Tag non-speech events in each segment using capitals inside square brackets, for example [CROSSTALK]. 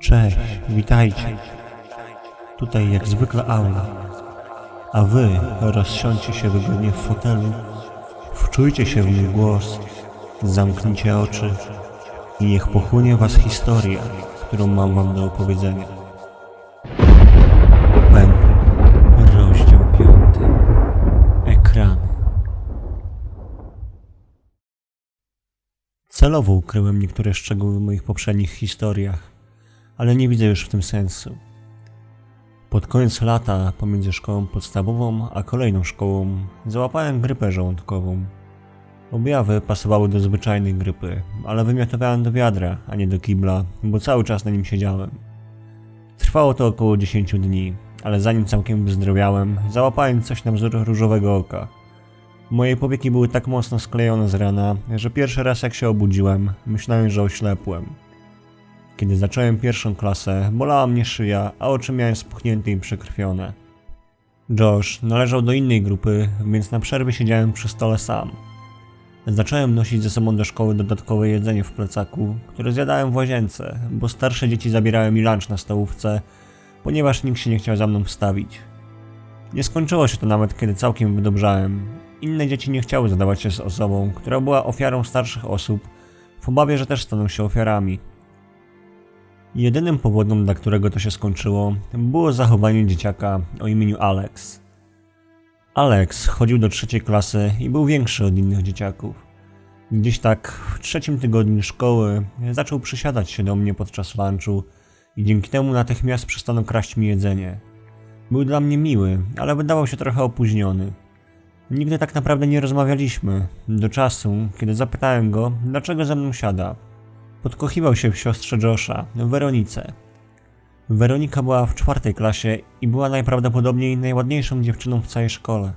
Cześć, witajcie. Tutaj jak zwykle aula. A wy rozsiądźcie się wygodnie w fotelu. Wczujcie się w mój głos. Zamknijcie oczy. I niech pochłonie was historia, którą mam wam do opowiedzenia. Pępy. Rozdział piąty. Ekrany. Celowo ukryłem niektóre szczegóły w moich poprzednich historiach, ale nie widzę już w tym sensu. Pod koniec lata, pomiędzy szkołą podstawową a kolejną szkołą, załapałem grypę żołądkową. Objawy pasowały do zwyczajnej grypy, ale wymiotowałem do wiadra, a nie do kibla, bo cały czas na nim siedziałem. Trwało to około 10 dni, ale zanim całkiem wyzdrowiałem, załapałem coś na wzór różowego oka. Moje powieki były tak mocno sklejone z rana, że pierwszy raz jak się obudziłem, myślałem, że oślepłem. Kiedy zacząłem pierwszą klasę, bolała mnie szyja, a oczy miałem spuchnięte i przekrwione. Josh należał do innej grupy, więc na przerwie siedziałem przy stole sam. Zacząłem nosić ze sobą do szkoły dodatkowe jedzenie w plecaku, które zjadałem w łazience, bo starsze dzieci zabierały mi lunch na stołówce, ponieważ nikt się nie chciał za mną wstawić. Nie skończyło się to nawet, kiedy całkiem wydobrzałem. Inne dzieci nie chciały zadawać się z osobą, która była ofiarą starszych osób, w obawie, że też staną się ofiarami. Jedynym powodem, dla którego to się skończyło, było zachowanie dzieciaka o imieniu Alex. Alex chodził do trzeciej klasy i był większy od innych dzieciaków. Gdzieś tak w trzecim tygodniu szkoły zaczął przysiadać się do mnie podczas lunchu i dzięki temu natychmiast przestano kraść mi jedzenie. Był dla mnie miły, ale wydawał się trochę opóźniony. Nigdy tak naprawdę nie rozmawialiśmy, do czasu, kiedy zapytałem go, dlaczego ze mną siada. Podkochiwał się w siostrze Josha, Weronice. Weronika była w czwartej klasie i była najprawdopodobniej najładniejszą dziewczyną w całej szkole.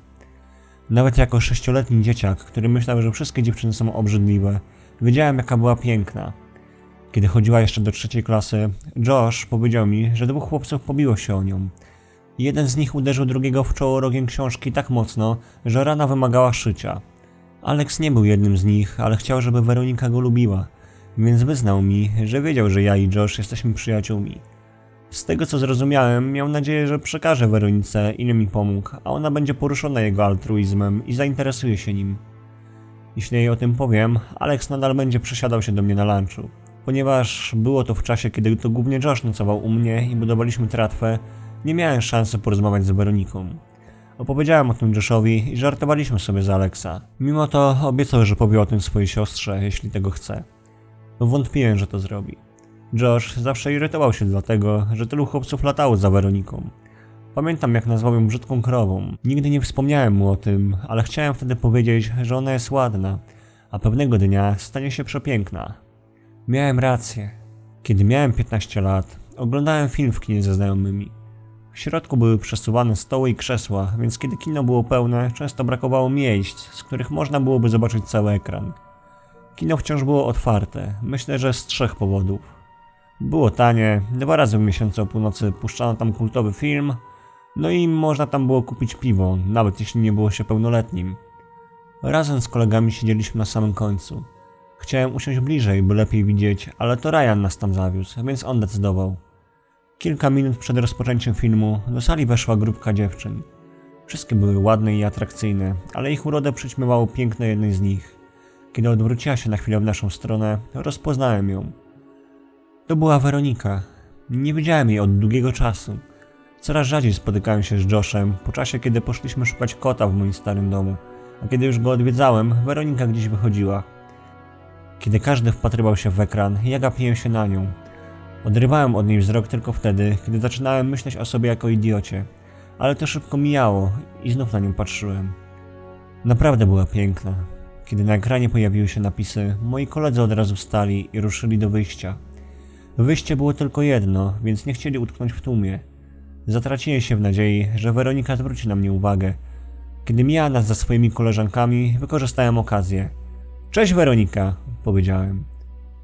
Nawet jako sześcioletni dzieciak, który myślał, że wszystkie dziewczyny są obrzydliwe, wiedziałem jaka była piękna. Kiedy chodziła jeszcze do trzeciej klasy, Josh powiedział mi, że dwóch chłopców pobiło się o nią. Jeden z nich uderzył drugiego w czoło rogiem książki tak mocno, że rana wymagała szycia. Alex nie był jednym z nich, ale chciał, żeby Weronika go lubiła, więc wyznał mi, że wiedział, że ja i Josh jesteśmy przyjaciółmi. Z tego co zrozumiałem, miał nadzieję, że przekaże Weronice, ile mi pomógł, a ona będzie poruszona jego altruizmem i zainteresuje się nim. Jeśli jej o tym powiem, Alex nadal będzie przesiadał się do mnie na lunchu. Ponieważ było to w czasie, kiedy to głównie Josh nocował u mnie i budowaliśmy tratwę, nie miałem szansy porozmawiać z Weroniką. Opowiedziałem o tym Joshowi i żartowaliśmy sobie z Alexa. Mimo to obiecał, że powie o tym swojej siostrze, jeśli tego chce. Wątpiłem, że to zrobi. Josh zawsze irytował się dlatego, że tylu chłopców latało za Weroniką. Pamiętam jak nazwał ją brzydką krową. Nigdy nie wspomniałem mu o tym, ale chciałem wtedy powiedzieć, że ona jest ładna, a pewnego dnia stanie się przepiękna. Miałem rację. Kiedy miałem 15 lat, oglądałem film w kinie ze znajomymi. W środku były przesuwane stoły i krzesła, więc kiedy kino było pełne, często brakowało miejsc, z których można byłoby zobaczyć cały ekran. Kino wciąż było otwarte, myślę, że z trzech powodów. Było tanie, dwa razy w miesiącu o północy puszczano tam kultowy film, no i można tam było kupić piwo, nawet jeśli nie było się pełnoletnim. Razem z kolegami siedzieliśmy na samym końcu. Chciałem usiąść bliżej, by lepiej widzieć, ale to Ryan nas tam zawiózł, więc on decydował. Kilka minut przed rozpoczęciem filmu do sali weszła grupka dziewczyn. Wszystkie były ładne i atrakcyjne, ale ich urodę przyćmiewało piękno jednej z nich. Kiedy odwróciła się na chwilę w naszą stronę, rozpoznałem ją. To była Weronika. Nie widziałem jej od długiego czasu. Coraz rzadziej spotykałem się z Joshem po czasie, kiedy poszliśmy szukać kota w moim starym domu, a kiedy już go odwiedzałem, Weronika gdzieś wychodziła. Kiedy każdy wpatrywał się w ekran, ja gapiłem się na nią. Odrywałem od niej wzrok tylko wtedy, kiedy zaczynałem myśleć o sobie jako idiocie, ale to szybko mijało i znów na nią patrzyłem. Naprawdę była piękna. Kiedy na ekranie pojawiły się napisy, moi koledzy od razu wstali i ruszyli do wyjścia. Wyjście było tylko jedno, więc nie chcieli utknąć w tłumie. Zatraciłem się w nadziei, że Weronika zwróci na mnie uwagę. Kiedy mijała nas za swoimi koleżankami, wykorzystałem okazję. Cześć Weronika, powiedziałem.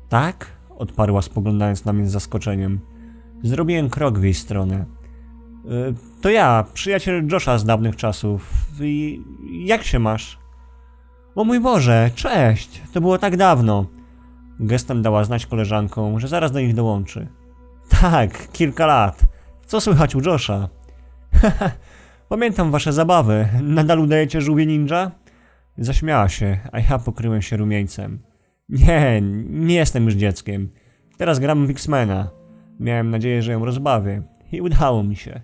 Tak? odparła spoglądając na mnie z zaskoczeniem. Zrobiłem krok w jej stronę. "Y, To ja, przyjaciel Josha z dawnych czasów. I jak się masz? O mój Boże, cześć! To było tak dawno. Gestem dała znać koleżankom, że zaraz do nich dołączy. Tak, kilka lat. Co słychać u Josha? [LAUGHS] Pamiętam wasze zabawy. Nadal udajecie żółwie ninja? Zaśmiała się, a ja pokryłem się rumieńcem. Nie, nie jestem już dzieckiem. Teraz gram w X-Mena. Miałem nadzieję, że ją rozbawię. I udało mi się.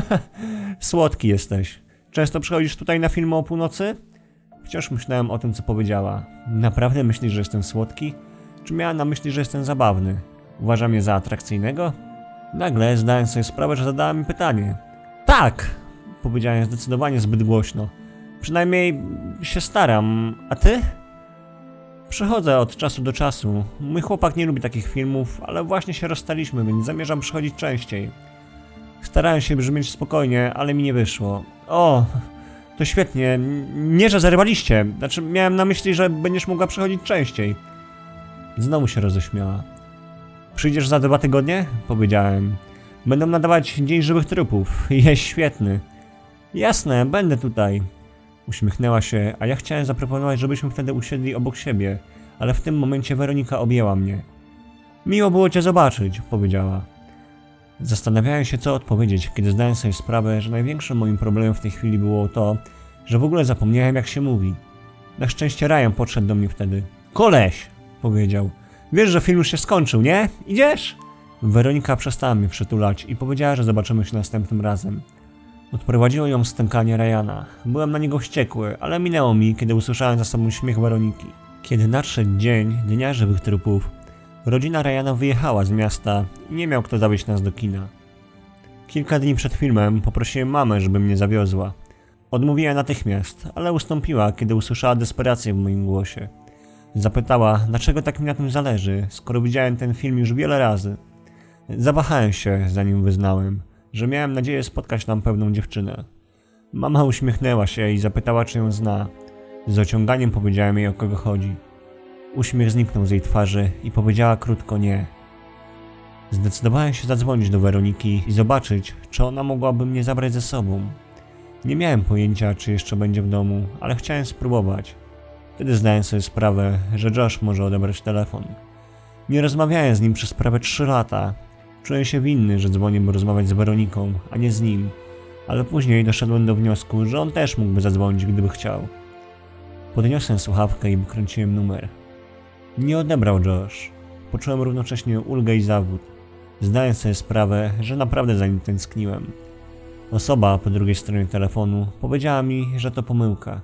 [LAUGHS] Słodki jesteś. Często przychodzisz tutaj na filmy o północy? Wciąż myślałem o tym, co powiedziała. Naprawdę myślisz, że jestem słodki? Czy miała na myśli, że jestem zabawny? Uważa mnie za atrakcyjnego? Nagle zdałem sobie sprawę, że zadała mi pytanie. Tak! Powiedziałem zdecydowanie zbyt głośno. Przynajmniej się staram. A ty? Przychodzę od czasu do czasu. Mój chłopak nie lubi takich filmów, ale właśnie się rozstaliśmy, więc zamierzam przychodzić częściej. Starałem się brzmieć spokojnie, ale mi nie wyszło. O, to świetnie. Nie, że zerwaliście. Znaczy, miałem na myśli, że będziesz mogła przychodzić częściej. Znowu się roześmiała. Przyjdziesz za dwa tygodnie? Powiedziałem. Będą nadawać Dzień Żywych Trupów. [LAUGHS] Jest świetny. Jasne, będę tutaj. Uśmiechnęła się, a ja chciałem zaproponować, żebyśmy wtedy usiedli obok siebie, ale w tym momencie Weronika objęła mnie. Miło było cię zobaczyć, powiedziała. Zastanawiałem się, co odpowiedzieć, kiedy zdałem sobie sprawę, że największym moim problemem w tej chwili było to, że w ogóle zapomniałem, jak się mówi. Na szczęście Ryan podszedł do mnie wtedy. Koleś! powiedział. Wiesz, że film już się skończył, nie? Idziesz? Weronika przestała mnie przytulać i powiedziała, że zobaczymy się następnym razem. Odprowadziło ją stękanie Ryana. Byłem na niego wściekły, ale minęło mi, kiedy usłyszałem za sobą śmiech Weroniki. Kiedy nadszedł dzień Dnia Żywych Trupów, rodzina Ryana wyjechała z miasta i nie miał kto zawieźć nas do kina. Kilka dni przed filmem poprosiłem mamę, żeby mnie zawiozła. Odmówiła natychmiast, ale ustąpiła, kiedy usłyszała desperację w moim głosie. Zapytała, dlaczego tak mi na tym zależy, skoro widziałem ten film już wiele razy. Zawahałem się, zanim wyznałem, że miałem nadzieję spotkać tam pewną dziewczynę. Mama uśmiechnęła się i zapytała, czy ją zna. Z ociąganiem powiedziałem jej, o kogo chodzi. Uśmiech zniknął z jej twarzy i powiedziała krótko nie. Zdecydowałem się zadzwonić do Weroniki i zobaczyć, czy ona mogłaby mnie zabrać ze sobą. Nie miałem pojęcia, czy jeszcze będzie w domu, ale chciałem spróbować. Wtedy zdałem sobie sprawę, że Josh może odebrać telefon. Nie rozmawiałem z nim przez prawie 3 lata. Czułem się winny, że dzwonię, by rozmawiać z Weroniką, a nie z nim. Ale później doszedłem do wniosku, że on też mógłby zadzwonić, gdyby chciał. Podniosłem słuchawkę i wykręciłem numer. Nie odebrał Josh. Poczułem równocześnie ulgę i zawód. Zdałem sobie sprawę, że naprawdę za nim tęskniłem. Osoba po drugiej stronie telefonu powiedziała mi, że to pomyłka.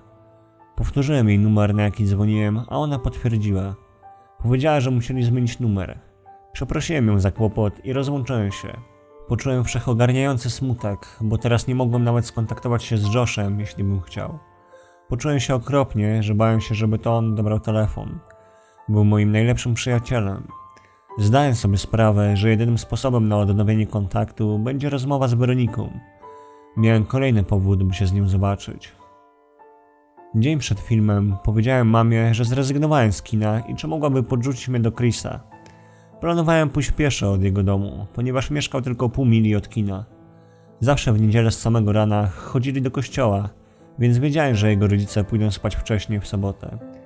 Powtórzyłem jej numer, na jaki dzwoniłem, a ona potwierdziła. Powiedziała, że musieli zmienić numer. Przeprosiłem ją za kłopot i rozłączyłem się. Poczułem wszechogarniający smutek, bo teraz nie mogłem nawet skontaktować się z Joshem, jeśli bym chciał. Poczułem się okropnie, że bałem się, żeby to on dobrał telefon. Był moim najlepszym przyjacielem. Zdałem sobie sprawę, że jedynym sposobem na odnowienie kontaktu będzie rozmowa z Weroniką. Miałem kolejny powód, by się z nią zobaczyć. Dzień przed filmem powiedziałem mamie, że zrezygnowałem z kina i czy mogłaby podrzucić mnie do Chrisa. Planowałem pójść pieszo od jego domu, ponieważ mieszkał tylko pół mili od kina. Zawsze w niedzielę z samego rana chodzili do kościoła, więc wiedziałem, że jego rodzice pójdą spać wcześniej w sobotę.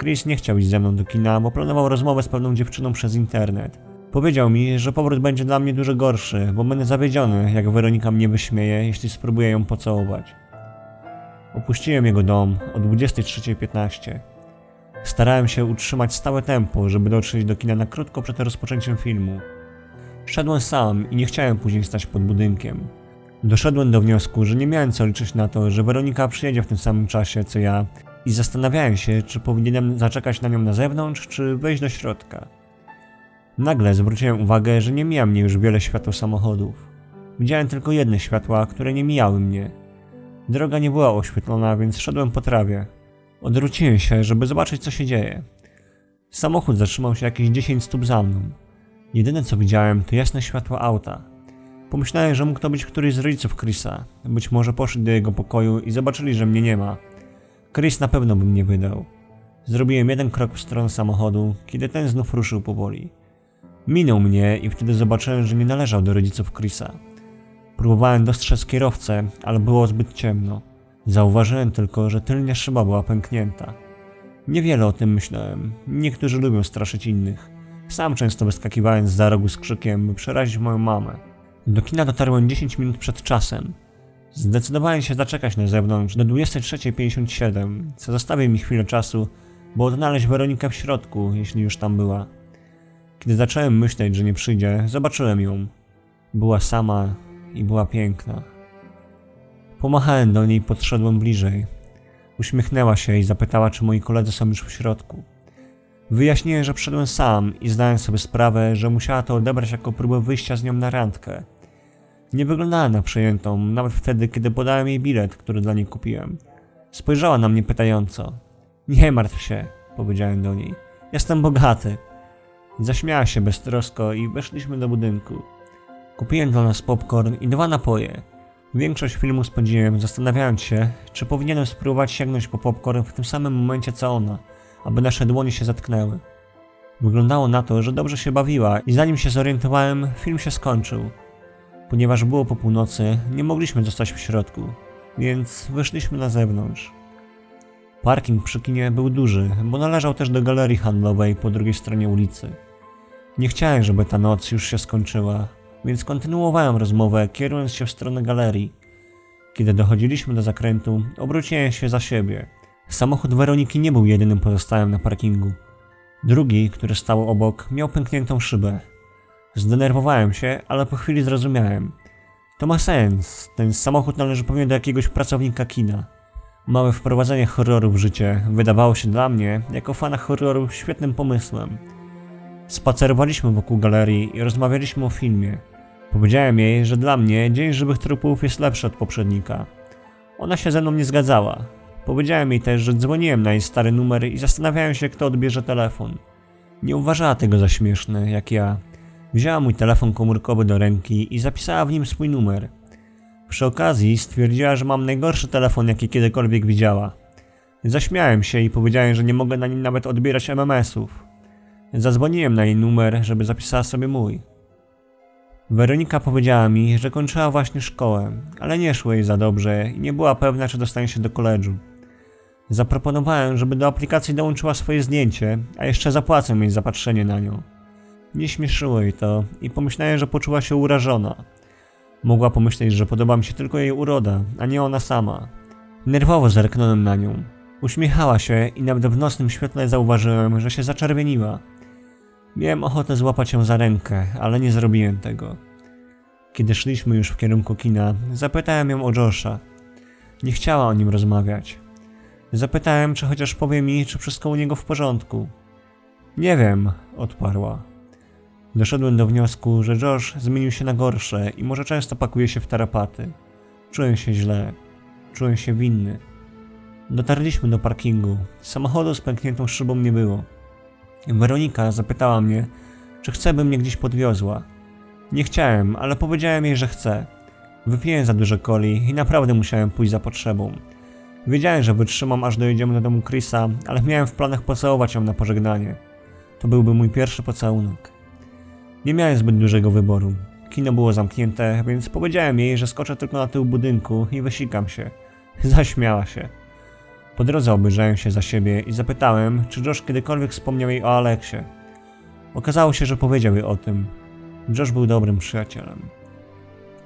Chris nie chciał iść ze mną do kina, bo planował rozmowę z pewną dziewczyną przez internet. Powiedział mi, że powrót będzie dla mnie dużo gorszy, bo będę zawiedziony, jak Weronika mnie wyśmieje, jeśli spróbuję ją pocałować. Opuściłem jego dom o 23.15. Starałem się utrzymać stałe tempo, żeby dotrzeć do kina na krótko przed rozpoczęciem filmu. Szedłem sam i nie chciałem później stać pod budynkiem. Doszedłem do wniosku, że nie miałem co liczyć na to, że Weronika przyjedzie w tym samym czasie co ja i zastanawiałem się, czy powinienem zaczekać na nią na zewnątrz, czy wejść do środka. Nagle zwróciłem uwagę, że nie mija mnie już wiele światł samochodów. Widziałem tylko jedne światła, które nie mijały mnie. Droga nie była oświetlona, więc szedłem po trawie. Odwróciłem się, żeby zobaczyć, co się dzieje. Samochód zatrzymał się jakieś 10 stóp za mną. Jedyne co widziałem, to jasne światło auta. Pomyślałem, że mógł to być któryś z rodziców Chrisa. Być może poszedł do jego pokoju i zobaczyli, że mnie nie ma. Chris na pewno by mnie wydał. Zrobiłem jeden krok w stronę samochodu, kiedy ten znów ruszył powoli. Minął mnie i wtedy zobaczyłem, że nie należał do rodziców Chrisa. Próbowałem dostrzec kierowcę, ale było zbyt ciemno. Zauważyłem tylko, że tylnia szyba była pęknięta. Niewiele o tym myślałem. Niektórzy lubią straszyć innych. Sam często wyskakiwałem z za rogu z krzykiem, by przerazić moją mamę. Do kina dotarłem 10 minut przed czasem. Zdecydowałem się zaczekać na zewnątrz do 23.57, co zostawię mi chwilę czasu, bo odnaleźć Weronikę w środku, jeśli już tam była. Kiedy zacząłem myśleć, że nie przyjdzie, zobaczyłem ją. Była sama i była piękna. Pomachałem do niej i podszedłem bliżej. Uśmiechnęła się i zapytała, czy moi koledzy są już w środku. Wyjaśniłem, że przyszedłem sam i zdałem sobie sprawę, że musiała to odebrać jako próbę wyjścia z nią na randkę. Nie wyglądała na przejętą, nawet wtedy, kiedy podałem jej bilet, który dla niej kupiłem. Spojrzała na mnie pytająco. Nie martw się, powiedziałem do niej. Jestem bogaty. Zaśmiała się beztrosko i weszliśmy do budynku. Kupiłem dla nas popcorn i dwa napoje. Większość filmu spędziłem zastanawiając się, czy powinienem spróbować sięgnąć po popcorn w tym samym momencie co ona, aby nasze dłonie się zatknęły. Wyglądało na to, że dobrze się bawiła i zanim się zorientowałem, film się skończył. Ponieważ było po północy, nie mogliśmy zostać w środku, więc wyszliśmy na zewnątrz. Parking przy kinie był duży, bo należał też do galerii handlowej po drugiej stronie ulicy. Nie chciałem, żeby ta noc już się skończyła, więc kontynuowałem rozmowę, kierując się w stronę galerii. Kiedy dochodziliśmy do zakrętu, obróciłem się za siebie. Samochód Weroniki nie był jedynym pozostałym na parkingu. Drugi, który stał obok, miał pękniętą szybę. Zdenerwowałem się, ale po chwili zrozumiałem. To ma sens. Ten samochód należy pewnie do jakiegoś pracownika kina. Małe wprowadzenie horroru w życie wydawało się dla mnie, jako fana horroru, świetnym pomysłem. Spacerowaliśmy wokół galerii i rozmawialiśmy o filmie. Powiedziałem jej, że dla mnie Dzień Żywych Trupów jest lepszy od poprzednika. Ona się ze mną nie zgadzała. Powiedziałem jej też, że dzwoniłem na jej stary numer i zastanawiałem się, kto odbierze telefon. Nie uważała tego za śmieszne, jak ja. Wzięła mój telefon komórkowy do ręki i zapisała w nim swój numer. Przy okazji stwierdziła, że mam najgorszy telefon, jaki kiedykolwiek widziała. Zaśmiałem się i powiedziałem, że nie mogę na nim nawet odbierać MMS-ów. Zadzwoniłem na jej numer, żeby zapisała sobie mój. Weronika powiedziała mi, że kończyła właśnie szkołę, ale nie szło jej za dobrze i nie była pewna, czy dostanie się do koledżu. Zaproponowałem, żeby do aplikacji dołączyła swoje zdjęcie, a jeszcze zapłacę jej za patrzenie na nią. Nie śmieszyło jej to i pomyślałem, że poczuła się urażona. Mogła pomyśleć, że podoba mi się tylko jej uroda, a nie ona sama. Nerwowo zerknąłem na nią. Uśmiechała się i nawet w nocnym świetle zauważyłem, że się zaczerwieniła. Miałem ochotę złapać ją za rękę, ale nie zrobiłem tego. Kiedy szliśmy już w kierunku kina, zapytałem ją o Josha. Nie chciała o nim rozmawiać. Zapytałem, czy chociaż powie mi, czy wszystko u niego w porządku. Nie wiem, odparła. Doszedłem do wniosku, że Josh zmienił się na gorsze i może często pakuje się w tarapaty. Czułem się źle. Czułem się winny. Dotarliśmy do parkingu. Samochodu z pękniętą szybą nie było. Weronika zapytała mnie, czy chce, by mnie gdzieś podwiozła. Nie chciałem, ale powiedziałem jej, że chcę. Wypiłem za dużo coli i naprawdę musiałem pójść za potrzebą. Wiedziałem, że wytrzymam aż dojedziemy do domu Chrisa, ale miałem w planach pocałować ją na pożegnanie. To byłby mój pierwszy pocałunek. Nie miałem zbyt dużego wyboru. Kino było zamknięte, więc powiedziałem jej, że skoczę tylko na tył budynku i wysikam się. Zaśmiała się. Po drodze obejrzałem się za siebie i zapytałem, czy Josh kiedykolwiek wspomniał jej o Aleksie. Okazało się, że powiedział jej o tym. Josh był dobrym przyjacielem.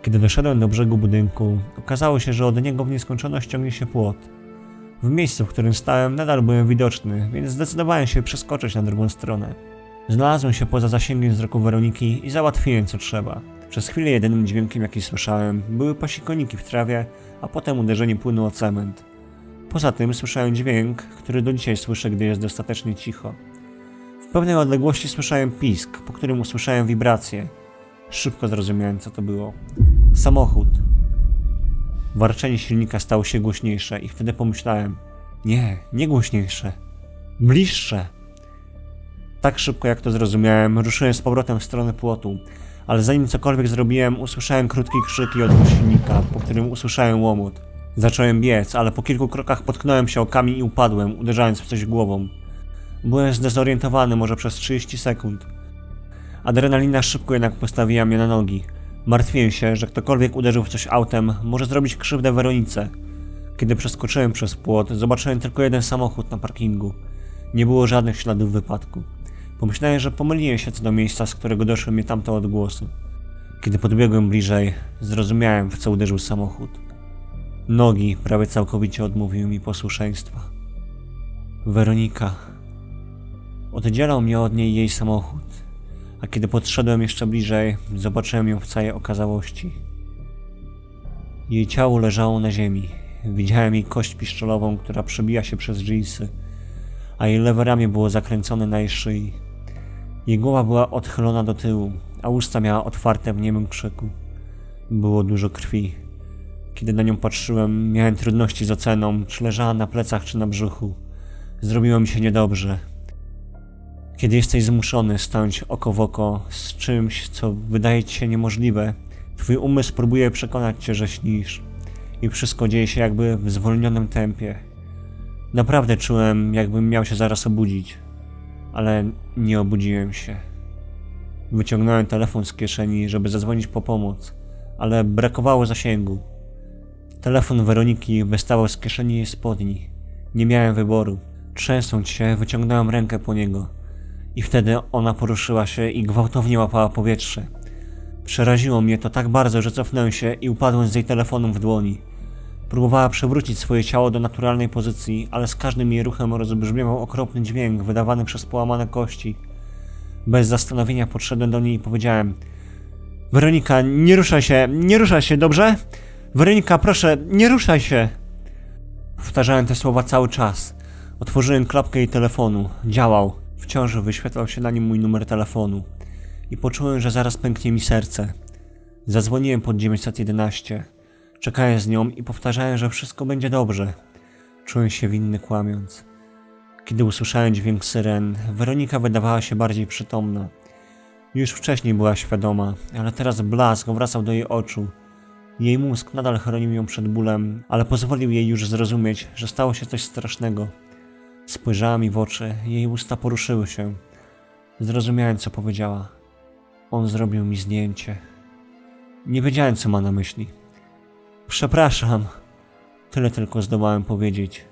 Kiedy doszedłem do brzegu budynku, okazało się, że od niego w nieskończoność ciągnie się płot. W miejscu, w którym stałem, nadal byłem widoczny, więc zdecydowałem się przeskoczyć na drugą stronę. Znalazłem się poza zasięgiem wzroku Weroniki i załatwiłem co trzeba. Przez chwilę jedynym dźwiękiem jaki słyszałem były pasikoniki w trawie, a potem uderzenie płynu o cement. Poza tym słyszałem dźwięk, który do dzisiaj słyszę, gdy jest dostatecznie cicho. W pewnej odległości słyszałem pisk, po którym usłyszałem wibrację. Szybko zrozumiałem, co to było. Samochód. Warczenie silnika stało się głośniejsze i wtedy pomyślałem: Nie, nie głośniejsze. Bliższe. Tak szybko jak to zrozumiałem, ruszyłem z powrotem w stronę płotu, ale zanim cokolwiek zrobiłem, usłyszałem krótki krzyk i odgłos silnika, po którym usłyszałem łomot. Zacząłem biec, ale po kilku krokach potknąłem się o kamień i upadłem, uderzając w coś głową. Byłem zdezorientowany może przez 30 sekund. Adrenalina szybko jednak postawiła mnie na nogi. Martwiłem się, że ktokolwiek uderzył w coś autem, może zrobić krzywdę Weronice. Kiedy przeskoczyłem przez płot, zobaczyłem tylko jeden samochód na parkingu. Nie było żadnych śladów wypadku. Pomyślałem, że pomyliłem się co do miejsca, z którego doszły mnie tamte odgłosy. Kiedy podbiegłem bliżej, zrozumiałem, w co uderzył samochód. Nogi prawie całkowicie odmówiły mi posłuszeństwa. Weronika. Oddzielał mnie od niej jej samochód, a kiedy podszedłem jeszcze bliżej, zobaczyłem ją w całej okazałości. Jej ciało leżało na ziemi. Widziałem jej kość piszczelową, która przebija się przez dżinsy, a jej lewe ramię było zakręcone na jej szyi. Jej głowa była odchylona do tyłu, a usta miała otwarte w niemym krzyku. Było dużo krwi. Kiedy na nią patrzyłem, miałem trudności z oceną, czy leżała na plecach, czy na brzuchu. Zrobiło mi się niedobrze. Kiedy jesteś zmuszony stanąć oko w oko z czymś, co wydaje ci się niemożliwe, twój umysł próbuje przekonać cię, że śnisz. I wszystko dzieje się jakby w zwolnionym tempie. Naprawdę czułem, jakbym miał się zaraz obudzić, ale nie obudziłem się. Wyciągnąłem telefon z kieszeni, żeby zadzwonić po pomoc, ale brakowało zasięgu. Telefon Weroniki wystawał z kieszeni jej spodni. Nie miałem wyboru. Trzęsąc się, wyciągnąłem rękę po niego. I wtedy ona poruszyła się i gwałtownie łapała powietrze. Przeraziło mnie to tak bardzo, że cofnąłem się i upadłem z jej telefonem w dłoni. Próbowała przewrócić swoje ciało do naturalnej pozycji, ale z każdym jej ruchem rozbrzmiewał okropny dźwięk wydawany przez połamane kości. Bez zastanowienia podszedłem do niej i powiedziałem: Weronika, nie ruszaj się, nie ruszaj się, dobrze? Weronika, proszę, nie ruszaj się! Powtarzałem te słowa cały czas. Otworzyłem klapkę jej telefonu. Działał. Wciąż wyświetlał się na nim mój numer telefonu. I poczułem, że zaraz pęknie mi serce. Zadzwoniłem pod 911. Czekałem z nią i powtarzałem, że wszystko będzie dobrze. Czułem się winny kłamiąc. Kiedy usłyszałem dźwięk syren, Weronika wydawała się bardziej przytomna. Już wcześniej była świadoma, ale teraz blask wracał do jej oczu. Jej mózg nadal chronił ją przed bólem, ale pozwolił jej już zrozumieć, że stało się coś strasznego. Spojrzała mi w oczy, jej usta poruszyły się. Zrozumiałem, co powiedziała. On zrobił mi zdjęcie. Nie wiedziałem, co ma na myśli. Przepraszam. Tyle tylko zdołałem powiedzieć.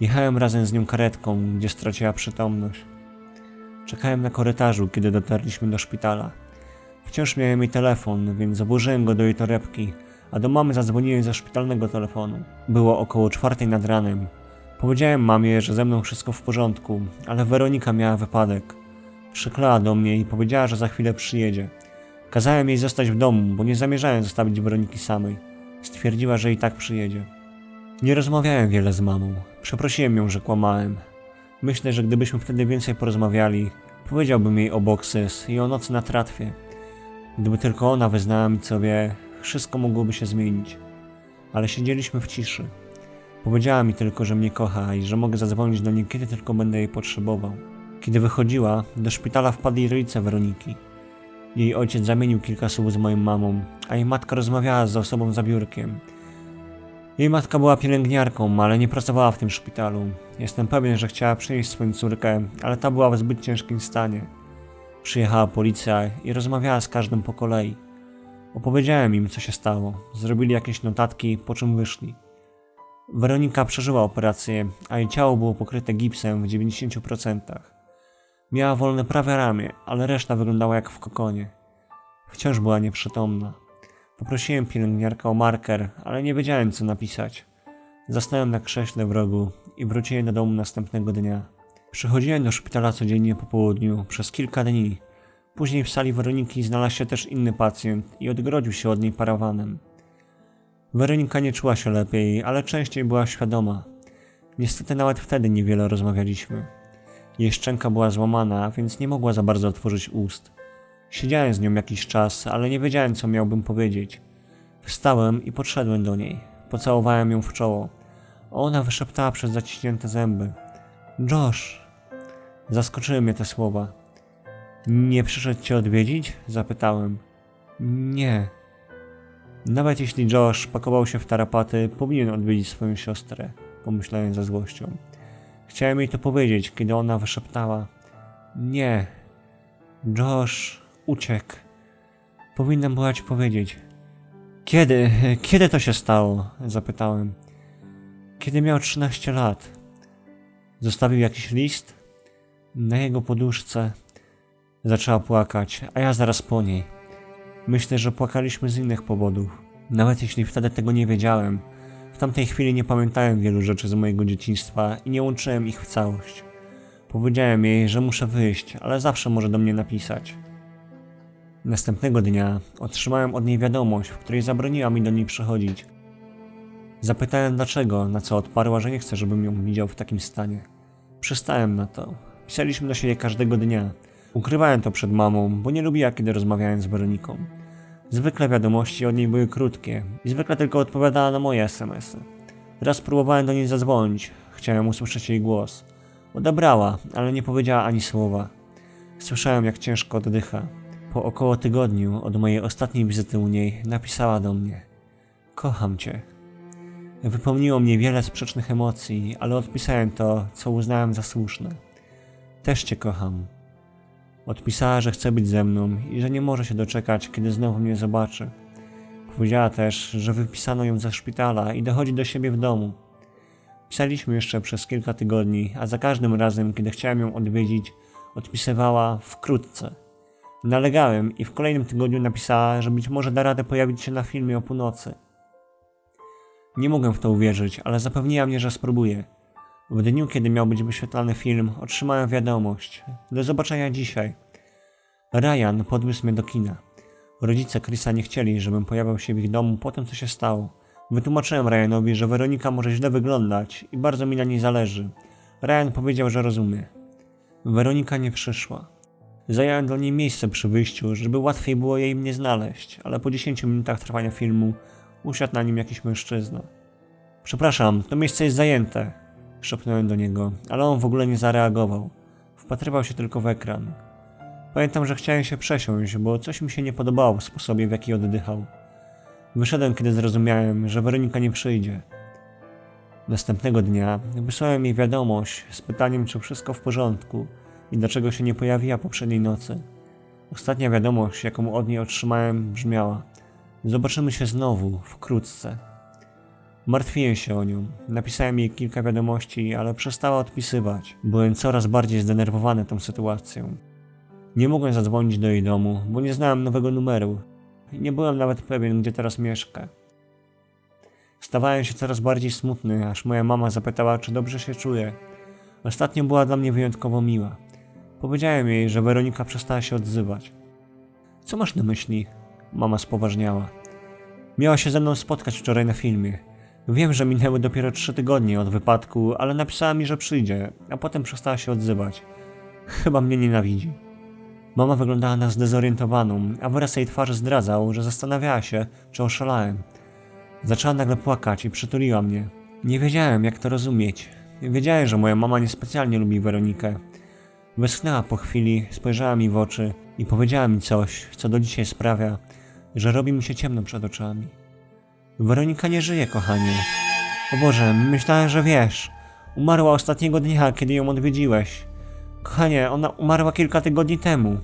Jechałem razem z nią karetką, gdzie straciła przytomność. Czekałem na korytarzu, kiedy dotarliśmy do szpitala. Wciąż miałem jej telefon, więc zaburzyłem go do jej torebki, a do mamy zadzwoniłem ze szpitalnego telefonu. Było około czwartej nad ranem. Powiedziałem mamie, że ze mną wszystko w porządku, ale Weronika miała wypadek. Przyklała do mnie i powiedziała, że za chwilę przyjedzie. Kazałem jej zostać w domu, bo nie zamierzałem zostawić Weroniki samej. Stwierdziła, że i tak przyjedzie. Nie rozmawiałem wiele z mamą. Przeprosiłem ją, że kłamałem. Myślę, że gdybyśmy wtedy więcej porozmawiali, powiedziałbym jej o Boxes i o nocy na tratwie. Gdyby tylko ona wyznała mi sobie, wszystko mogłoby się zmienić. Ale siedzieliśmy w ciszy. Powiedziała mi tylko, że mnie kocha i że mogę zadzwonić do niej, kiedy tylko będę jej potrzebował. Kiedy wychodziła, do szpitala wpadli rodzice Weroniki. Jej ojciec zamienił kilka słów z moją mamą, a jej matka rozmawiała z osobą za biurkiem. Jej matka była pielęgniarką, ale nie pracowała w tym szpitalu. Jestem pewien, że chciała przynieść swoją córkę, ale ta była w zbyt ciężkim stanie. Przyjechała policja i rozmawiała z każdym po kolei. Opowiedziałem im, co się stało. Zrobili jakieś notatki, po czym wyszli. Weronika przeżyła operację, a jej ciało było pokryte gipsem w 90%. Miała wolne prawe ramię, ale reszta wyglądała jak w kokonie. Wciąż była nieprzytomna. Poprosiłem pielęgniarkę o marker, ale nie wiedziałem co napisać. Zasnąłem na krześle w rogu i wróciłem do domu następnego dnia. Przychodziłem do szpitala codziennie po południu przez kilka dni. Później w sali Weroniki znalazł się też inny pacjent i odgrodził się od niej parawanem. Weronika nie czuła się lepiej, ale częściej była świadoma. Niestety nawet wtedy niewiele rozmawialiśmy. Jej szczęka była złamana, więc nie mogła za bardzo otworzyć ust. Siedziałem z nią jakiś czas, ale nie wiedziałem, co miałbym powiedzieć. Wstałem i podszedłem do niej. Pocałowałem ją w czoło. Ona wyszeptała przez zaciśnięte zęby. Josh! Zaskoczyły mnie te słowa. Nie przyszedł cię odwiedzić? Zapytałem. Nie. Nawet jeśli Josh pakował się w tarapaty, powinien odwiedzić swoją siostrę, pomyślałem ze złością. Chciałem jej to powiedzieć, kiedy ona wyszeptała. Nie. Josh uciekł. Powinnam była ci powiedzieć. Kiedy? Kiedy to się stało? Zapytałem. Kiedy miał 13 lat. Zostawił jakiś list? Na jego poduszce zaczęła płakać, a ja zaraz po niej. Myślę, że płakaliśmy z innych powodów. Nawet jeśli wtedy tego nie wiedziałem, w tamtej chwili nie pamiętałem wielu rzeczy z mojego dzieciństwa i nie łączyłem ich w całość. Powiedziałem jej, że muszę wyjść, ale zawsze może do mnie napisać. Następnego dnia otrzymałem od niej wiadomość, w której zabroniła mi do niej przychodzić. Zapytałem dlaczego, na co odparła, że nie chce, żebym ją widział w takim stanie. Przystałem na to. Pisaliśmy do siebie każdego dnia. Ukrywałem to przed mamą, bo nie lubiła, kiedy rozmawiałem z Weroniką. Zwykle wiadomości od niej były krótkie i zwykle tylko odpowiadała na moje SMS-y. Raz próbowałem do niej zadzwonić, chciałem usłyszeć jej głos. Odebrała, ale nie powiedziała ani słowa. Słyszałem, jak ciężko oddycha. Po około tygodniu od mojej ostatniej wizyty u niej napisała do mnie: Kocham cię. Wypełniło mnie wiele sprzecznych emocji, ale odpisałem to, co uznałem za słuszne. Też cię kocham. Odpisała, że chce być ze mną i że nie może się doczekać, kiedy znowu mnie zobaczy. Powiedziała też, że wypisano ją ze szpitala i dochodzi do siebie w domu. Pisaliśmy jeszcze przez kilka tygodni, a za każdym razem, kiedy chciałem ją odwiedzić, odpisywała wkrótce. Nalegałem i w kolejnym tygodniu napisała, że być może da radę pojawić się na filmie o północy. Nie mogłem w to uwierzyć, ale zapewniła mnie, że spróbuję. W dniu, kiedy miał być wyświetlany film, otrzymałem wiadomość. Do zobaczenia dzisiaj. Ryan podwiózł mnie do kina. Rodzice Chrisa nie chcieli, żebym pojawiał się w ich domu po tym, co się stało. Wytłumaczyłem Ryanowi, że Weronika może źle wyglądać i bardzo mi na niej zależy. Ryan powiedział, że rozumie. Weronika nie przyszła. Zająłem dla niej miejsce przy wyjściu, żeby łatwiej było jej mnie znaleźć, ale po 10 minutach trwania filmu usiadł na nim jakiś mężczyzna. Przepraszam, to miejsce jest zajęte, szepnąłem do niego, ale on w ogóle nie zareagował. Wpatrywał się tylko w ekran. Pamiętam, że chciałem się przesiąść, bo coś mi się nie podobało w sposobie, w jaki oddychał. Wyszedłem, kiedy zrozumiałem, że Weronika nie przyjdzie. Następnego dnia wysłałem jej wiadomość z pytaniem, czy wszystko w porządku i dlaczego się nie pojawiła poprzedniej nocy. Ostatnia wiadomość, jaką od niej otrzymałem, brzmiała: Zobaczymy się znowu, wkrótce. Martwiłem się o nią. Napisałem jej kilka wiadomości, ale przestała odpisywać. Byłem coraz bardziej zdenerwowany tą sytuacją. Nie mogłem zadzwonić do jej domu, bo nie znałem nowego numeru. Nie byłem nawet pewien, gdzie teraz mieszka. Stawałem się coraz bardziej smutny, aż moja mama zapytała, czy dobrze się czuję. Ostatnio była dla mnie wyjątkowo miła. Powiedziałem jej, że Weronika przestała się odzywać. Co masz na myśli? Mama spoważniała. Miała się ze mną spotkać wczoraj na filmie. Wiem, że minęły dopiero trzy tygodnie od wypadku, ale napisała mi, że przyjdzie, a potem przestała się odzywać. Chyba mnie nienawidzi. Mama wyglądała na zdezorientowaną, a wyraz jej twarzy zdradzał, że zastanawiała się, czy oszalałem. Zaczęła nagle płakać i przytuliła mnie. Nie wiedziałem, jak to rozumieć. Wiedziałem, że moja mama niespecjalnie lubi Weronikę. Wyschnęła po chwili, spojrzała mi w oczy i powiedziała mi coś, co do dzisiaj sprawia, że robi mi się ciemno przed oczami. Weronika nie żyje, kochanie. O Boże, myślałem, że wiesz. Umarła ostatniego dnia, kiedy ją odwiedziłeś. Kochanie, ona umarła kilka tygodni temu.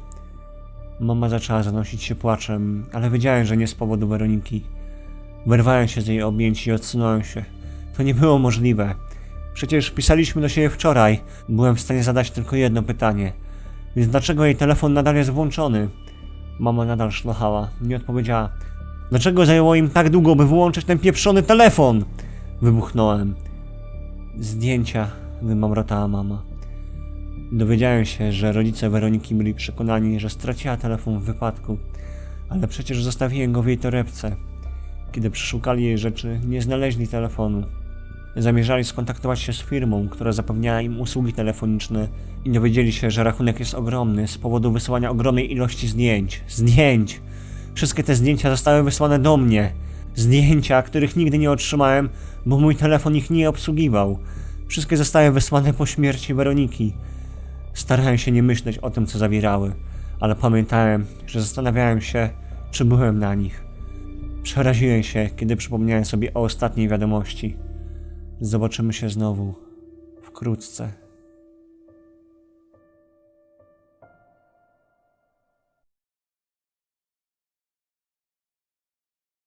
Mama zaczęła zanosić się płaczem, ale wiedziałem, że nie z powodu Weroniki. Wyrwałem się z jej objęć i odsunąłem się. To nie było możliwe. Przecież pisaliśmy do siebie wczoraj. Byłem w stanie zadać tylko jedno pytanie. Więc dlaczego jej telefon nadal jest włączony? Mama nadal szlochała. Nie odpowiedziała. Dlaczego zajęło im tak długo, by wyłączyć ten pieprzony telefon? Wybuchnąłem. Zdjęcia, wymamrotała mama. Dowiedziałem się, że rodzice Weroniki byli przekonani, że straciła telefon w wypadku, ale przecież zostawiłem go w jej torebce. Kiedy przeszukali jej rzeczy, nie znaleźli telefonu. Zamierzali skontaktować się z firmą, która zapewniała im usługi telefoniczne i dowiedzieli się, że rachunek jest ogromny z powodu wysyłania ogromnej ilości zdjęć. Zdjęć! Wszystkie te zdjęcia zostały wysłane do mnie. Zdjęcia, których nigdy nie otrzymałem, bo mój telefon ich nie obsługiwał. Wszystkie zostały wysłane po śmierci Weroniki. Starałem się nie myśleć o tym, co zawierały, ale pamiętałem, że zastanawiałem się, czy byłem na nich. Przeraziłem się, kiedy przypomniałem sobie o ostatniej wiadomości. Zobaczymy się znowu. Wkrótce.